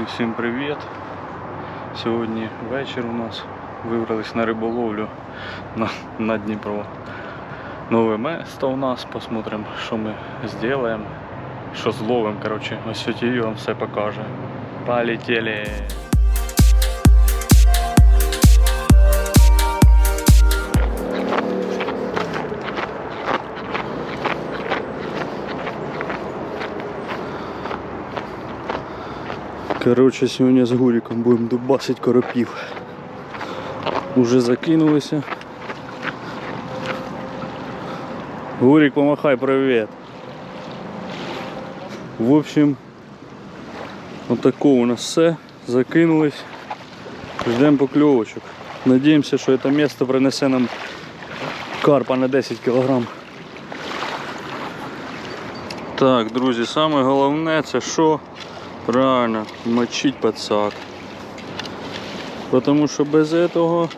Друзі, всім привіт! Сьогодні вечір у нас. Вибрались на риболовлю на, на Дніпро. Нове место у нас. Посмотрим, що ми зробимо, що зловимо. Ось сьогодні вам все покаже. Полетели! Коротше, сьогодні з Гуріком будемо дубасить коропів. Уже закинулися. Гурик, помахай привіт. В общем, отако у нас все. Закинулись. Ждемо покльовочок. Надіємося, що це місце принесе нам карпа на 10 кг. Так, друзі, саме головне це що? Правильно, мочить пацак. Потому що без этого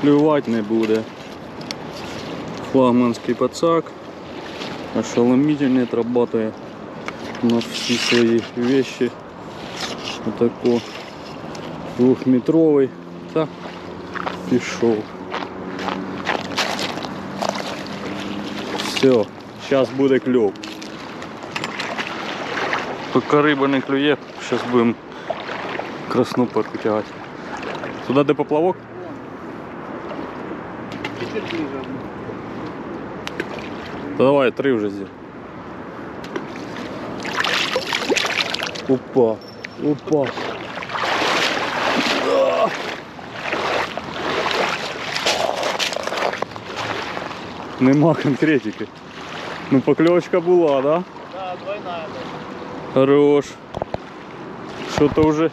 клювати не буде. Флагманський пацак. Ошеломительный отрабатывает на всі свої вещи. Отако двухметровий. Та пішов. Все, зараз буде кльов. Поки риба не клює, зараз будемо красноперку тягати. Туди де поплавок? Та давай, три вже зі. Опа, опа. Нема конкретики. Ну покльовочка була, да? Да, двойная. Хорош. Что-то уже.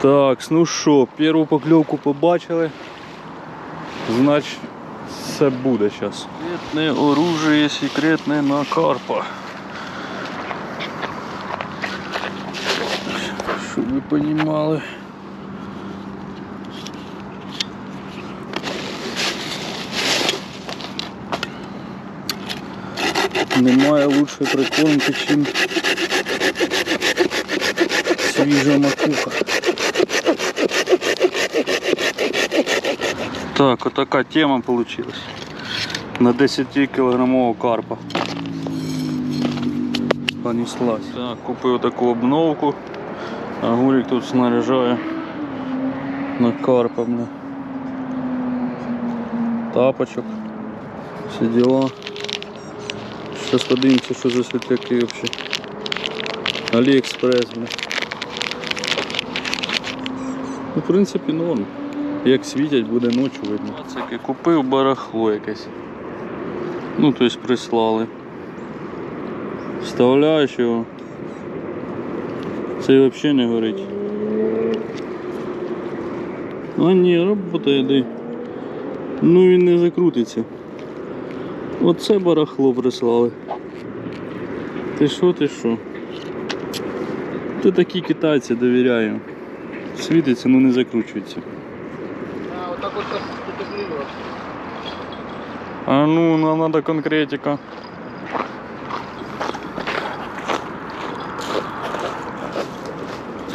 Так, ну що, першу покльовку побачили. Значить, все буде зараз. Секретне оружие, секретне на карпа. Щоб ви розуміли. Немає лучшої прикормки, чим свіжа макуха. Так, отака тема получилась. На 10 кілограмового карпа. Понеслась. Так, купив таку обновку. А Гурик тут снаряжає на карпа. Бля. Тапочок. Всі дела. Сейчас подивимося, що за світляки вообще. Аліекспрес, бля. Ну, в принципі, норм. Як світять, буде ночі видно. Це купив барахло якесь. Ну, тобто прислали. Вставляєш його. Це взагалі не горить. А ні, робота йде. Ну він не закрутиться. Оце барахло прислали. Ти що, ти що? Ти такі китайці довіряю. Світиться, ну не закручується. А, вот так вот потеплило. А ну, нам надо конкретика.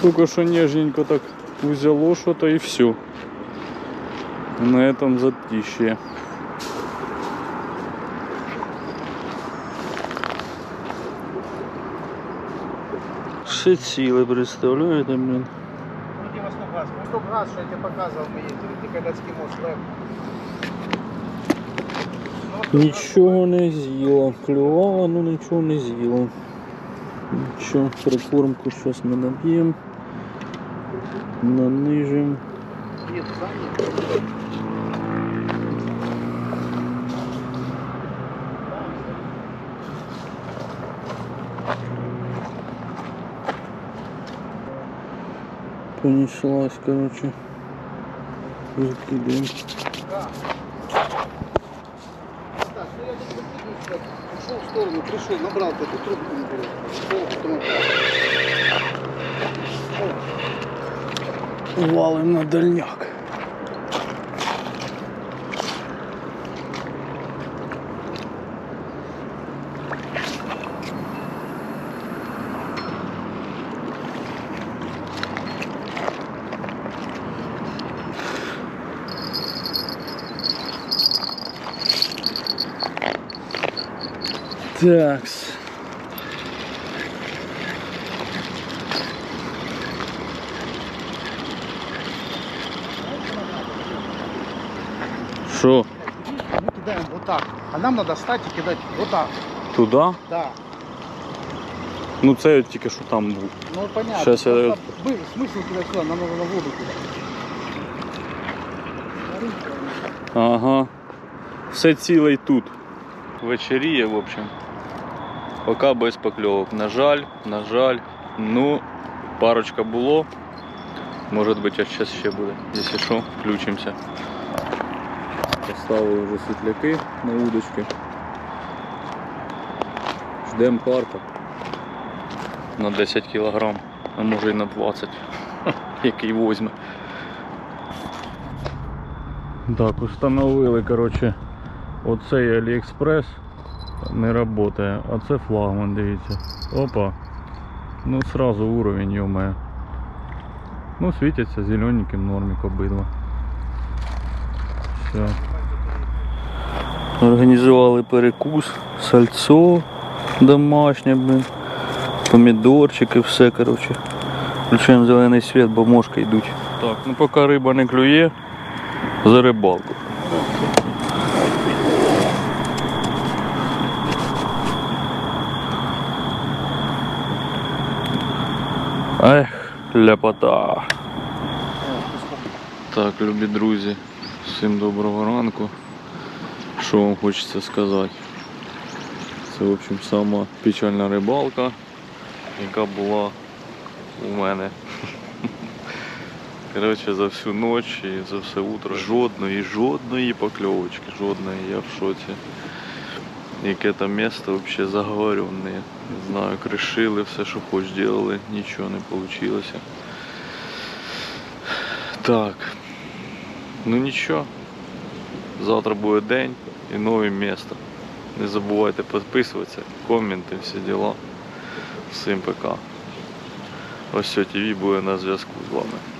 Только что нежненько так взяло что-то и все. На этом затище. Все ціле, представляєте, блін. Ну, где Восток газ? Восток газ, что я тебе показывал, мы ездили, Тикалецкий мост, лев. Ну, Нічого не з'їла. Клювала, ну нічого не з'їла. Нічого, прикормку зараз ми наб'ємо. Нанижимо. Нет, занят. Понеслась, короче. Закидываем. Ушел в сторону, пришел, набрал эту трубку, не. Пошел, потом. Валим на дальняк. Такс. Що? Мы кидаем вот так. А нам надо стать и кидать вот так. Туди? Да. Ну це тільки що там був. Ну понятно. Щас я- Просто был смысл кидать сюда, нам надо на воду кидать. Ага. Все ціле й тут. Вечеріє, в общем. Поки без покльовок. На жаль, на жаль. Ну, парочка було. Може бути, зараз ще буде. Якщо що, включимося. Поставили вже світляки на удочки. Ждемо карта. На 10 кг, а може і на 20. Який возьме. Так, установили, короче, оцей Аліекспрес не працює, а це флагман, дивіться. Опа. Ну сразу уровень, йоме. Ну, світяться зелененьким нормік обидва. Все. Організували перекус, сальцо домашнє, блин. Помідорчики, все, короче. Включаємо зелений світ, бо мошки. Так, ну поки риба не клює, за рибалку. Ех, ляпота. Так, любі друзі, всім доброго ранку. Що вам хочеться сказати? Це, в общем, сама печальна рибалка, яка була у мене. Коротше, за всю ніч і за все утро жодної, жодної покльовочки, жодної, я в шоці. Яке там місто взагалі заговоренне. Не знаю, кришили, все, що хоч делали, нічого не вийшло. Так. Ну нічого. Завтра буде день і нове місто. Не забувайте підписуватися, коменти, всі діла. Всім пока. Ось ТВ буде на зв'язку з вами.